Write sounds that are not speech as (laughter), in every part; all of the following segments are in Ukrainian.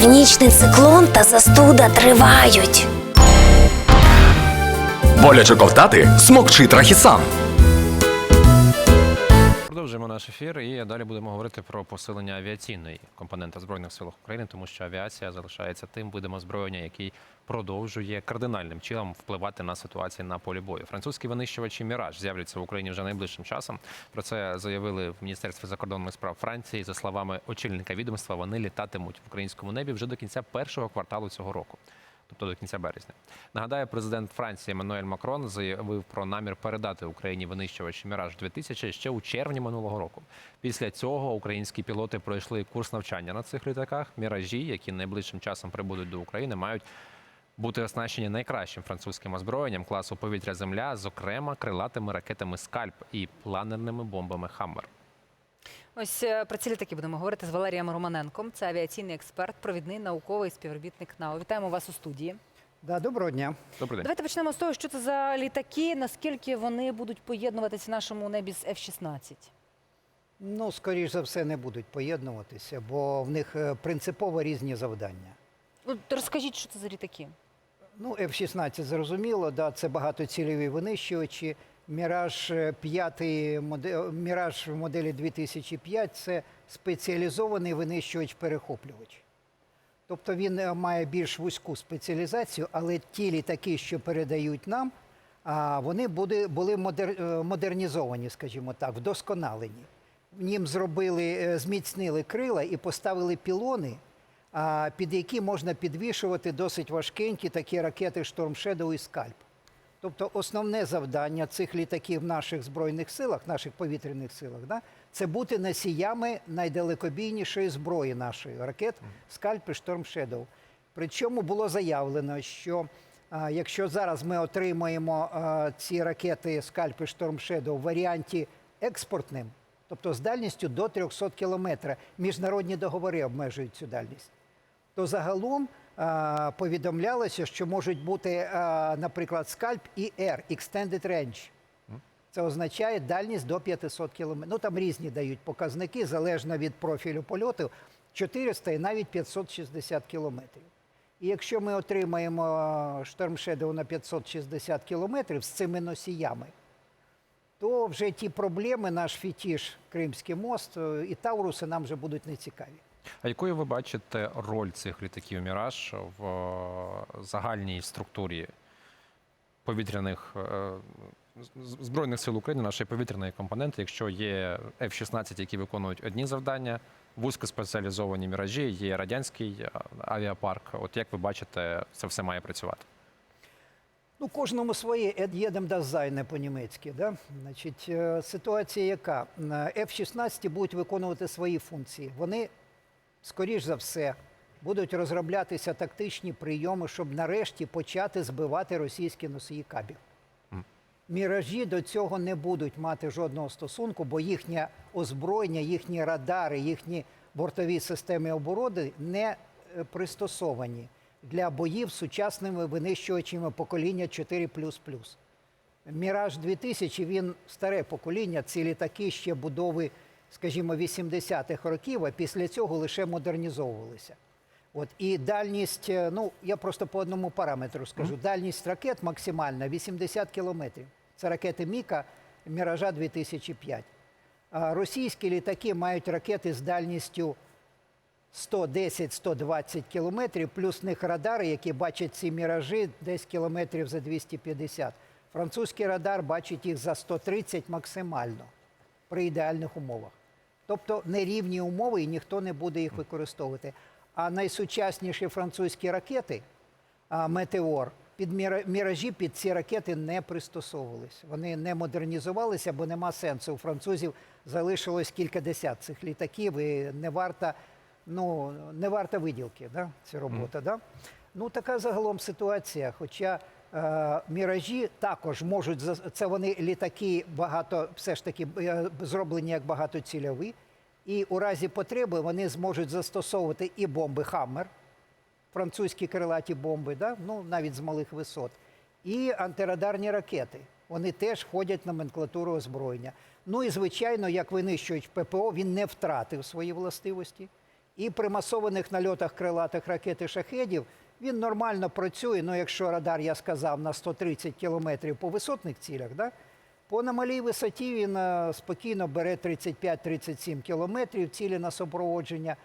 Північний циклон та застуда тривають. Боляче ковтати смокчи трахісан. Продовжуємо наш ефір і далі будемо говорити про посилення авіаційної компоненти збройних сил України, тому що авіація залишається тим видом озброєння, який продовжує кардинальним чином впливати на ситуацію на полі бою. Французькі винищувачі Міраж з'являться в Україні вже найближчим часом. Про це заявили в Міністерстві закордонних справ Франції. За словами очільника відомства, вони літатимуть в українському небі вже до кінця першого кварталу цього року. Тобто до кінця березня. Нагадаю, президент Франції Еммануель Макрон заявив про намір передати Україні винищувач Міраж 2000 ще у червні минулого року. Після цього українські пілоти пройшли курс навчання на цих літаках. Міражі, які найближчим часом прибудуть до України, мають бути оснащені найкращим французьким озброєнням класу повітря Земля, зокрема крилатими ракетами Скальп і планерними бомбами Хаммер. Ось е, про ці літаки будемо говорити з Валерієм Романенком. Це авіаційний експерт, провідний науковий співробітник НАУ. Вітаємо вас у студії. Да, доброго дня. Добрий день. Давайте почнемо з того, що це за літаки, наскільки вони будуть поєднуватися в нашому небі з F-16. Ну, скоріш за все, не будуть поєднуватися, бо в них е, принципово різні завдання. От розкажіть, що це за літаки? Ну, F-16 зрозуміло, да, це багатоцільові винищувачі. Міраж 5, Міраж моделі 2005 це спеціалізований винищувач-перехоплювач. Тобто він е, має більш вузьку спеціалізацію, але ті літаки, що передають нам, вони були, були модер, е, модернізовані, скажімо так, вдосконалені. В нім зробили, е, зміцнили крила і поставили пілони, під які можна підвішувати досить важкенькі такі ракети Shadow і Скальп. Тобто основне завдання цих літаків в наших збройних силах, наших повітряних силах, да, це бути носіями найдалекобійнішої зброї нашої ракет Скальп і Storm Shadow. Причому було заявлено, що а, якщо зараз ми отримаємо а, ці ракети Скальп і Storm Shadow в варіанті експортним, тобто з дальністю до 300 кілометрів, міжнародні договори обмежують цю дальність то загалом повідомлялося, що можуть бути, наприклад, скальп і R, Extended Range. Це означає дальність до 500 км. Ну там різні дають показники, залежно від профілю польоту, 400 і навіть 560 кілометрів. І якщо ми отримаємо Storm Shadow на 560 кілометрів з цими носіями, то вже ті проблеми, наш фітіш, Кримський мост е, і Тауруси нам вже будуть нецікаві. А якою ви бачите роль цих літаків Міраж в е, загальній структурі повітряних е, збройних сил України, нашої повітряної компоненти, якщо є F-16, які виконують одні завдання, вузькоспеціалізовані міражі, є радянський е, авіапарк. От як ви бачите, це все має працювати? Ну, кожному своє «Ед єдем das по-німецьки. Да? Значить, ситуація яка? Е, F-16 будуть виконувати свої функції. Вони, скоріш за все, будуть розроблятися тактичні прийоми, щоб нарешті почати збивати російські носії кабів. Міражі до цього не будуть мати жодного стосунку, бо їхнє озброєння, їхні радари, їхні бортові системи оборони не е, пристосовані для боїв з сучасними винищувачами покоління 4 Міраж 2000 він старе покоління, ці літаки ще будови, скажімо, 80-х років, а після цього лише модернізовувалися. От і дальність, е, ну я просто по одному параметру скажу. Дальність ракет максимальна 80 кілометрів. Це ракети Міка Міража 2005. А російські літаки мають ракети з дальністю 110-120 кілометрів, плюс них радари, які бачать ці міражі десь кілометрів за 250. Французький радар бачить їх за 130 максимально при ідеальних умовах. Тобто нерівні умови і ніхто не буде їх використовувати. А найсучасніші французькі ракети Метеор під міражі під ці ракети не пристосовувались. Вони не модернізувалися, бо нема сенсу. У французів залишилось кілька десят цих літаків, і не варта, ну, не варта виділки, да, ця робота. Да? Ну, така загалом ситуація. Хоча міражі також можуть це вони літаки багато, все ж таки е, зроблені як багатоцільові. І у разі потреби вони зможуть застосовувати і бомби Хаммер, французькі крилаті бомби, да? ну, навіть з малих висот, і антирадарні ракети. Вони теж входять в номенклатуру озброєння. Ну і звичайно, як винищують ППО, він не втратив свої властивості. І при масованих нальотах крилатих ракет і шахедів він нормально працює. Ну, якщо радар, я сказав, на 130 кілометрів по висотних цілях, да? по на малій висоті він е, спокійно бере 35-37 кілометрів цілі на супроводження.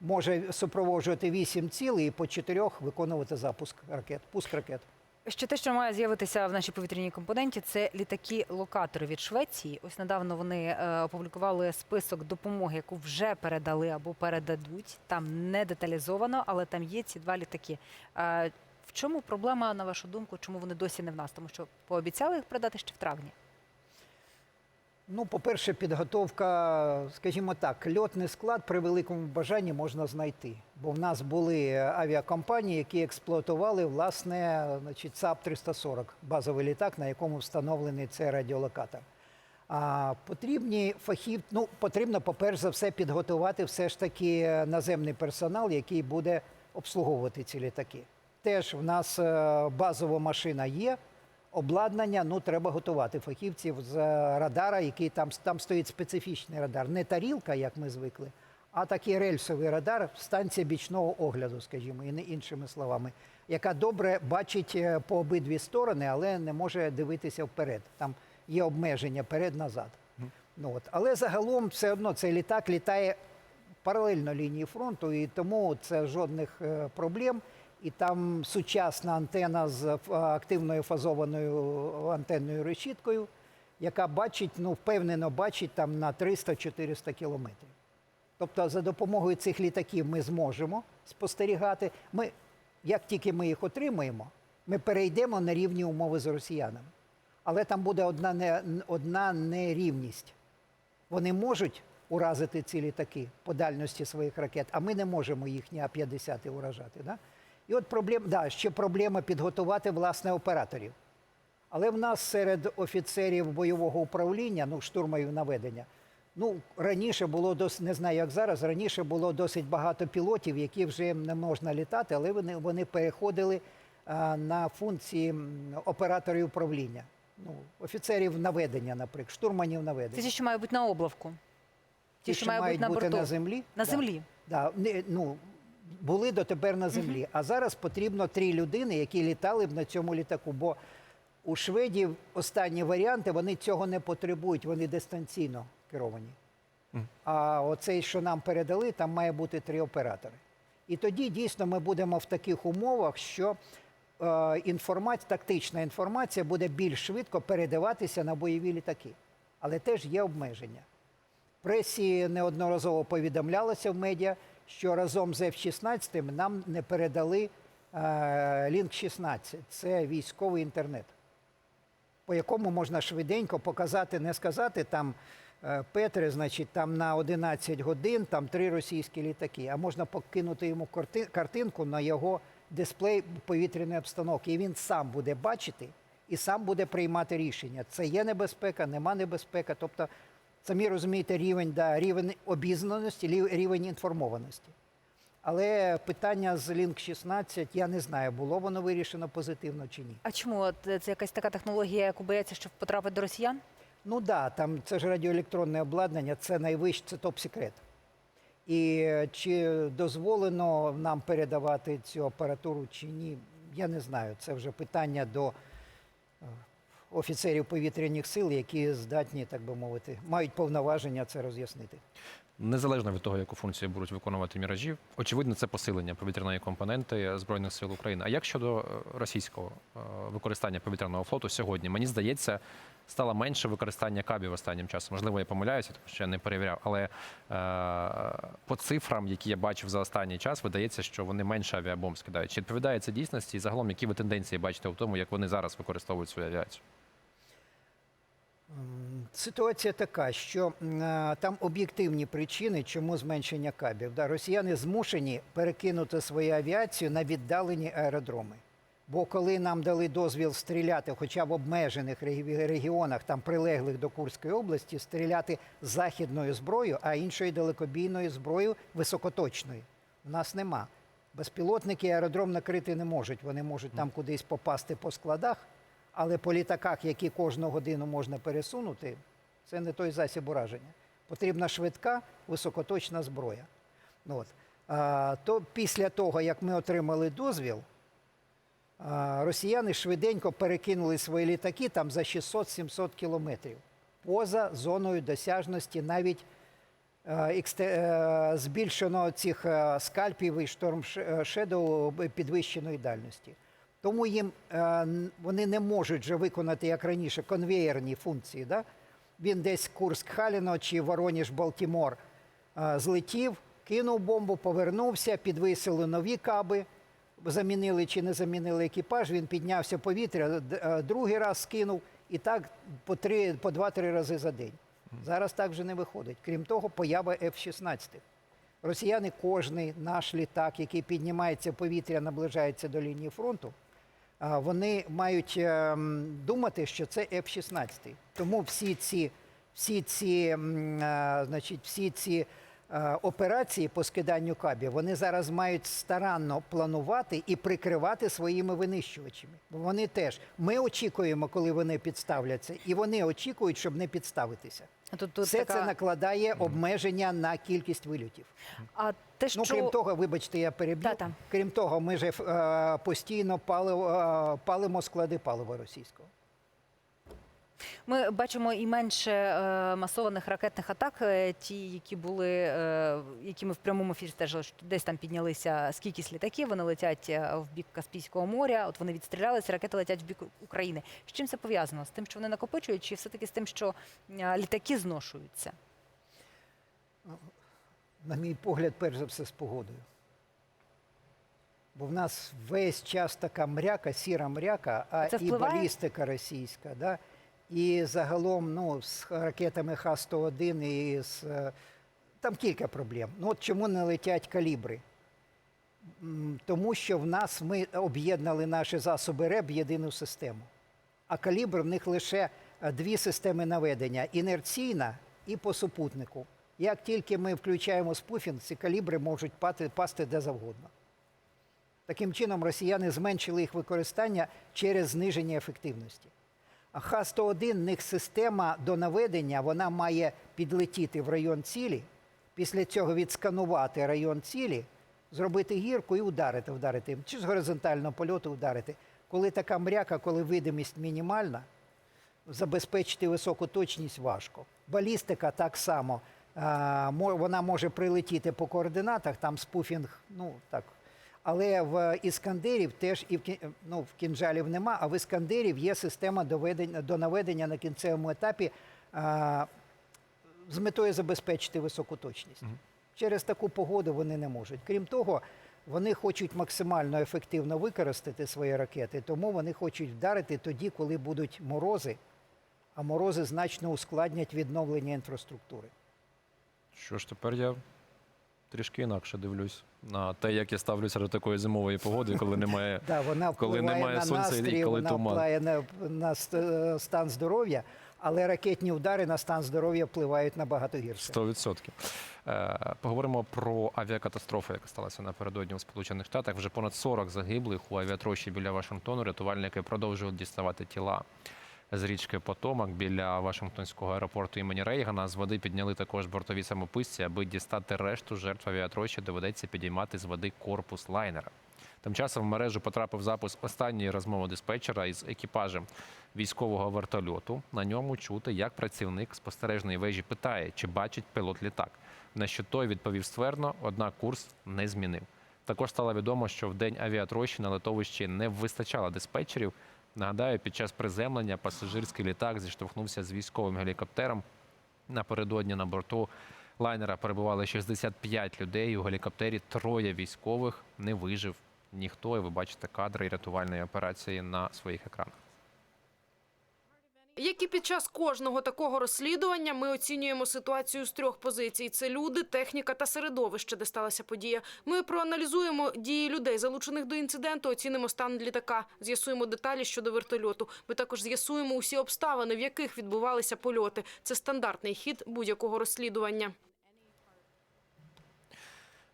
Може супроводжувати 8 цілей і по 4 виконувати запуск ракет, пуск ракет. Ще те, що має з'явитися в нашій повітряній компоненті, це літаки-локатори від Швеції. Ось недавно вони е, опублікували список допомоги, яку вже передали або передадуть. Там не деталізовано, але там є ці два літаки. Е, в чому проблема, на вашу думку, чому вони досі не в нас? Тому що пообіцяли їх передати ще в травні. Ну, по-перше, підготовка, скажімо так, льотний склад при великому бажанні можна знайти. Бо в нас були авіакомпанії, які експлуатували власне значить, САП 340 базовий літак, на якому встановлений цей радіолокатор. А потрібні фахів, ну потрібно, по-перше за все, підготувати все ж таки наземний персонал, який буде обслуговувати ці літаки. Теж в нас е, базова машина є, обладнання, ну треба готувати фахівців з радара, який там, там стоїть специфічний радар. Не тарілка, як ми звикли, а такий рельсовий радар, станція бічного огляду, скажімо, і не іншими словами, яка добре бачить е, по обидві сторони, але не може дивитися вперед. Там є обмеження перед-назад. Ну, от. Але загалом все одно цей літак літає паралельно лінії фронту, і тому це жодних е, проблем. І там сучасна антена з е, активною фазованою антенною решіткою, яка бачить, ну впевнено бачить там на 300-400 кілометрів. Тобто, за допомогою цих літаків ми зможемо спостерігати. Ми, як тільки ми їх отримаємо, ми перейдемо на рівні умови з росіянами. Але там буде одна, не, одна нерівність. Вони можуть уразити ці літаки по дальності своїх ракет, а ми не можемо їхні А-50 уражати. Да? І от проблем, да, ще проблема підготувати власне операторів. Але в нас серед офіцерів бойового управління, ну, штурмових наведення, ну, раніше було досить, не знаю, як зараз, раніше було досить багато пілотів, які вже не можна літати, але вони, вони переходили а, на функції операторів управління. Ну, офіцерів наведення, наприклад, штурманів Це наведення. ті, що мають бути на облавку. Ті, що мають бути на борту. на землі. На землі. Да, не, ну, були дотепер на землі. А зараз потрібно три людини, які літали б на цьому літаку. Бо у шведів останні варіанти вони цього не потребують, вони дистанційно керовані. А оцей, що нам передали, там має бути три оператори. І тоді дійсно ми будемо в таких умовах, що е, інформація, тактична інформація буде більш швидко передаватися на бойові літаки. Але теж є обмеження. Пресі неодноразово повідомлялося в медіа, що разом з F-16 нам не передали е, Link 16. Це військовий інтернет, по якому можна швиденько показати, не сказати там е, Петре, значить, там на 11 годин там три російські літаки, а можна покинути йому картинку на його дисплей повітряної обстановки. І він сам буде бачити і сам буде приймати рішення. Це є небезпека, нема небезпека. Тобто, самі розумієте, рівень, да, рівень обізнаності, рівень інформованості. Але питання з Link 16, я не знаю, було воно вирішено позитивно чи ні. А чому е, це якась така технологія, яку бояться, що потрапить до росіян? Ну так, да, там це ж радіоелектронне обладнання, це найвище, це топ-секрет. І е, чи дозволено нам передавати цю апаратуру чи ні, я не знаю. Це вже питання до е, офіцерів повітряних сил, які здатні, так би мовити, мають повноваження це роз'яснити. Незалежно від того, яку функцію будуть виконувати міражі, очевидно, це посилення повітряної компоненти збройних сил України. А як щодо е, російського е, використання повітряного флоту сьогодні? Мені здається, стало менше використання кабів останнім часом. Можливо, я помиляюся, тому що я не перевіряв. Але е, по цифрам, які я бачив за останній час, видається, що вони менше авіабомб скидають. Чи відповідає це дійсності? І загалом, які ви тенденції бачите в тому, як вони зараз використовують свою авіацію? Ситуація така, що е, там об'єктивні причини, чому зменшення кабів. Да, росіяни змушені перекинути свою авіацію на віддалені аеродроми. Бо коли нам дали дозвіл стріляти, хоча в обмежених регіонах, там прилеглих до Курської області, стріляти західною зброєю, а іншою далекобійною зброєю високоточною, у нас нема. Безпілотники аеродром накрити не можуть. Вони можуть там кудись попасти по складах, але по літаках, які кожну годину можна пересунути, це не той засіб ураження. Потрібна швидка, високоточна зброя. Ну, от. А, то після того, як ми отримали дозвіл, росіяни швиденько перекинули свої літаки там за 600-700 кілометрів поза зоною досяжності навіть е, е, збільшено цих е, скальпів і шторм Шедоу підвищеної дальності. Тому їм вони не можуть вже виконати, як раніше, конвеєрні функції. Да? Він десь Курск Халіно чи Вороніж Балтімор злетів, кинув бомбу, повернувся, підвисили нові каби, замінили чи не замінили екіпаж. Він піднявся повітря, е, другий раз скинув і так по три, по два-три рази за день. Зараз так вже не виходить. Крім того, поява F-16. Росіяни кожний наш літак, який піднімається повітря, наближається до лінії фронту. Вони мають ем, думати, що це F-16. Тому всі ці, всі ці, значить, всі ці е, операції по скиданню кабів, вони зараз мають старанно планувати і прикривати своїми винищувачами. Вони теж ми очікуємо, коли вони підставляться, і вони очікують, щоб не підставитися. Тут, тут Все така... це накладає обмеження на кількість вильотів. А те, що Ну, крім того, вибачте, я переб'ю. Крім того, ми ж е, постійно палив, е, палимо склади палива російського. Ми бачимо і менше е, масованих ракетних атак. е, Ті, які були, е, які ми в прямому ефірі стежили, що десь там піднялися скількись літаків. Вони летять в бік Каспійського моря. От вони відстрілялися, ракети летять в бік України. З чим це пов'язано? З тим, що вони накопичують, чи все таки з тим, що літаки зношуються? На мій погляд, перш за все, з погодою. Бо в нас весь час така мряка, сіра мряка, а і балістика російська, да? І загалом ну, з ракетами Х-101 і з. е, Там кілька проблем. Ну от чому не летять калібри? Тому що в нас ми об'єднали наші засоби РЕБ в єдину систему. А калібр в них лише е, дві системи наведення: інерційна і по супутнику. Як тільки ми включаємо спуфінг, ці калібри можуть пати, пасти де завгодно. Таким чином, росіяни зменшили їх використання через зниження ефективності. А Х-101 в них система до наведення, вона має підлетіти в район цілі, після цього відсканувати район цілі, зробити гірку і ударити, вдарити чи з горизонтального польоту ударити. Коли така мряка, коли видимість мінімальна, забезпечити високу точність важко. Балістика так само. Вона може прилетіти по координатах, там спуфінг, ну так. Але в іскандерів теж і в ну, в кінжалів нема, а в іскандерів є система доведення до наведення на кінцевому етапі а, з метою забезпечити високу точність. Через таку погоду вони не можуть. Крім того, вони хочуть максимально ефективно використати свої ракети, тому вони хочуть вдарити тоді, коли будуть морози, а морози значно ускладнять відновлення інфраструктури. Що ж тепер я трішки інакше дивлюсь на те, як я ставлюся до такої зимової погоди, коли (laughs) немає Да, вона Коли немає на сонця і коли вона туман. впливає на, на стан здоров'я, але ракетні удари на стан здоров'я впливають набагато гірше. 100%. Е, Поговоримо про авіакатастрофу, яка сталася напередодні у Сполучених Штатах. Вже понад 40 загиблих у авіатрощі біля Вашингтону. Рятувальники продовжують діставати тіла з річки Потомак біля Вашингтонського аеропорту імені Рейгана. З води підняли також бортові самописці. Аби дістати решту жертв авіатрощі, доведеться підіймати з води корпус лайнера. Тим часом в мережу потрапив запис останньої розмови диспетчера із екіпажем військового вертольоту. На ньому чути, як працівник спостережної вежі питає, чи бачить пілот літак. На що той відповів ствердно, однак курс не змінив. Також стало відомо, що в день авіатрощі на литовищі не вистачало диспетчерів. Нагадаю, під час приземлення пасажирський літак зіштовхнувся з військовим гелікоптером. Напередодні на борту лайнера перебували 65 людей. У гелікоптері троє військових не вижив ніхто. І ви бачите кадри рятувальної операції на своїх екранах. Як і під час кожного такого розслідування, ми оцінюємо ситуацію з трьох позицій: це люди, техніка та середовище, де сталася подія. Ми проаналізуємо дії людей, залучених до інциденту, оцінимо стан літака, з'ясуємо деталі щодо вертольоту. Ми також з'ясуємо усі обставини, в яких відбувалися польоти. Це стандартний хід будь-якого розслідування.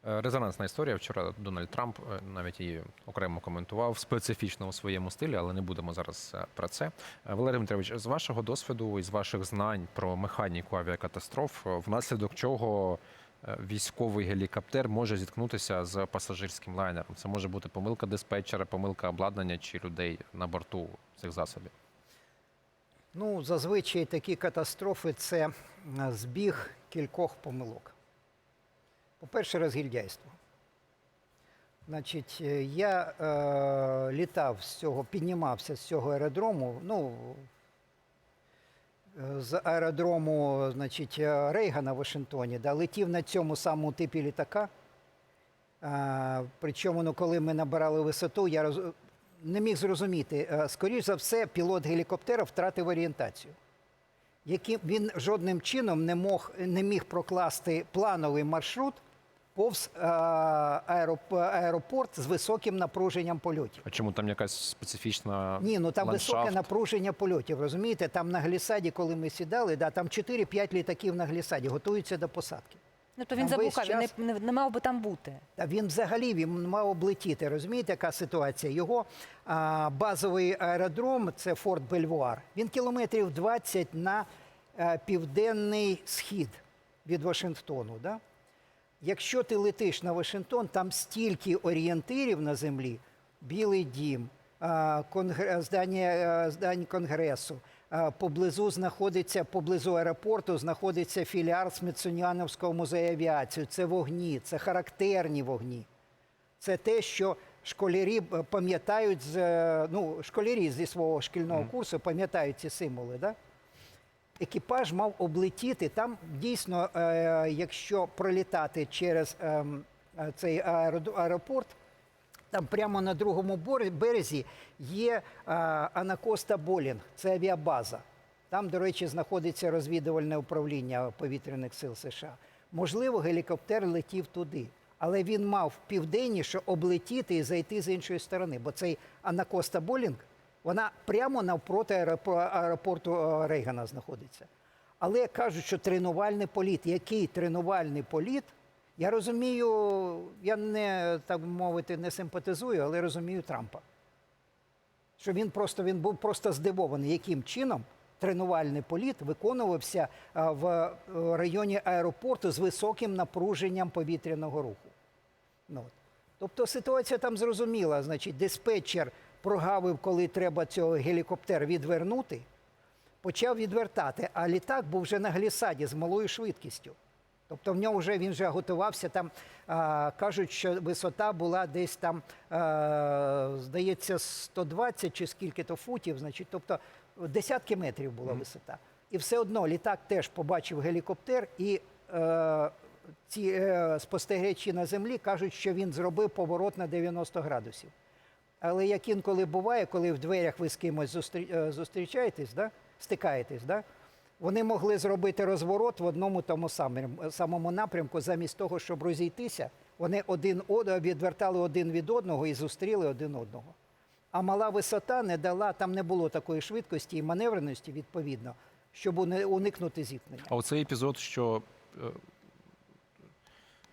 Е, Резонансна історія. Вчора Дональд Трамп е, навіть її окремо коментував специфічно у своєму стилі, але не будемо зараз е, про це. Валерій Дмитрович, з вашого досвіду і з ваших знань про механіку авіакатастроф, внаслідок чого військовий гелікоптер може зіткнутися з пасажирським лайнером. Це може бути помилка диспетчера, помилка обладнання чи людей на борту цих засобів. Ну, зазвичай такі катастрофи це збіг кількох помилок. По-перше, розгільдяйство. Значить, е, я е, літав з цього, піднімався з цього аеродрому. Ну, е, з аеродрому, значить, е, Рейгана в Вашингтоні, да, летів на цьому самому типі літака. А, причому, ну, коли ми набирали висоту, я роз... не міг зрозуміти. Е, Скоріш за все, пілот гелікоптера втратив орієнтацію. Яким він жодним чином не, мог, не міг прокласти плановий маршрут повз е, аеропорт з високим напруженням польотів. А чому там якась специфічна Ні, ну там ландшафт? високе напруження польотів. Розумієте, там на глісаді, коли ми сідали, да, там 4-5 літаків на глісаді готуються до посадки. Ну то він заблукав, він час- не, не, не мав би там бути. Та він взагалі він мав облетіти. Розумієте, яка ситуація? Його а, базовий аеродром це Форт Бельвуар. Він кілометрів 20 на е, південний схід від Вашингтону. Да? Якщо ти летиш на Вашингтон, там стільки орієнтирів на землі: Білий дім, здання, е, конгресу. Поблизу знаходиться поблизу аеропорту знаходиться філіал Смітсоніановського музею авіації. Це вогні, це характерні вогні. Це те, що школярі пам'ятають з е, ну, школярі зі свого шкільного курсу пам'ятають ці символи. Да? Екіпаж мав облетіти там дійсно, е, якщо пролітати через ем, е, цей аеропорт, там прямо на другому березі є е, Анакоста Болінг, це авіабаза. Там, до речі, знаходиться розвідувальне управління повітряних сил США. Можливо, гелікоптер летів туди, але він мав південніше облетіти і зайти з іншої сторони, бо цей Анакоста Болінг, вона прямо навпроти аеропорту е, Рейгана знаходиться. Але кажуть, що тренувальний політ. Який тренувальний політ? Я розумію, я не так мовити не симпатизую, але розумію Трампа. Що він просто він був просто здивований, яким чином тренувальний політ виконувався в е, районі аеропорту з високим напруженням повітряного руху. Ну. Тобто ситуація там зрозуміла. Значить, диспетчер прогавив, коли треба цього гелікоптера відвернути, почав відвертати, а літак був вже на глісаді з малою швидкістю. Тобто в нього вже він вже готувався там. А, кажуть, що висота була десь там, а, здається, 120 чи скільки-то футів, значить, тобто десятки метрів була висота. І все одно літак теж побачив гелікоптер, і е, ці е, спостерігачі на землі кажуть, що він зробив поворот на 90 градусів. Але як інколи буває, коли в дверях ви з кимось зустрі- е, зустрічаєтесь, да? стикаєтесь, да? вони могли зробити розворот в одному тому самому, самому напрямку, замість того, щоб розійтися, вони один од- відвертали один від одного і зустріли один одного. А мала висота не дала, там не було такої швидкості і маневреності, відповідно, щоб уникнути зіткнення. А оцей епізод, що е,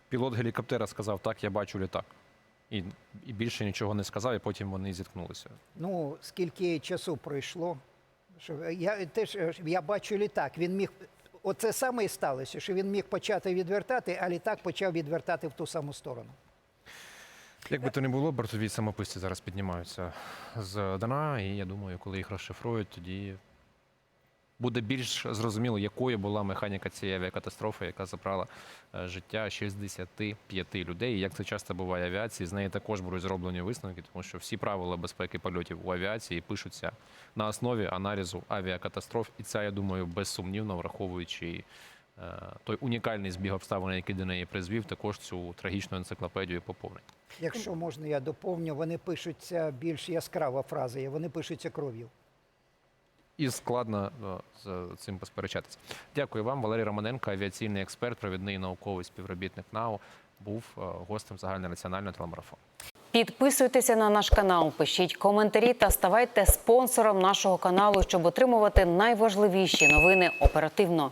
пілот гелікоптера сказав, так, я бачу літак. І, і більше нічого не сказав, і потім вони зіткнулися. Ну, скільки часу пройшло. Що я теж я бачу літак. Він міг. Оце саме і сталося, що він міг почати відвертати, а літак почав відвертати в ту саму сторону. Як би то не було, бортові самописці зараз піднімаються з дна, і я думаю, коли їх розшифрують, тоді буде більш зрозуміло, якою була механіка цієї авіакатастрофи, яка забрала е, життя 65 людей. І як це часто буває в авіації, з неї також будуть зроблені висновки, тому що всі правила безпеки польотів у авіації пишуться на основі аналізу авіакатастроф. І це, я думаю, безсумнівно враховуючи. е, Той унікальний збіг обставин, який до неї призвів, також цю трагічну енциклопедію поповнить. Якщо можна, я доповню, вони пишуться більш яскрава фраза, вони пишуться кров'ю. І складно е, з цим посперечатися. Дякую вам, Валерій Романенко, авіаційний експерт, провідний науковий співробітник НАУ, був е, гостем загальнонаціонального телемарафону. Підписуйтеся на наш канал, пишіть коментарі та ставайте спонсором нашого каналу, щоб отримувати найважливіші новини оперативно.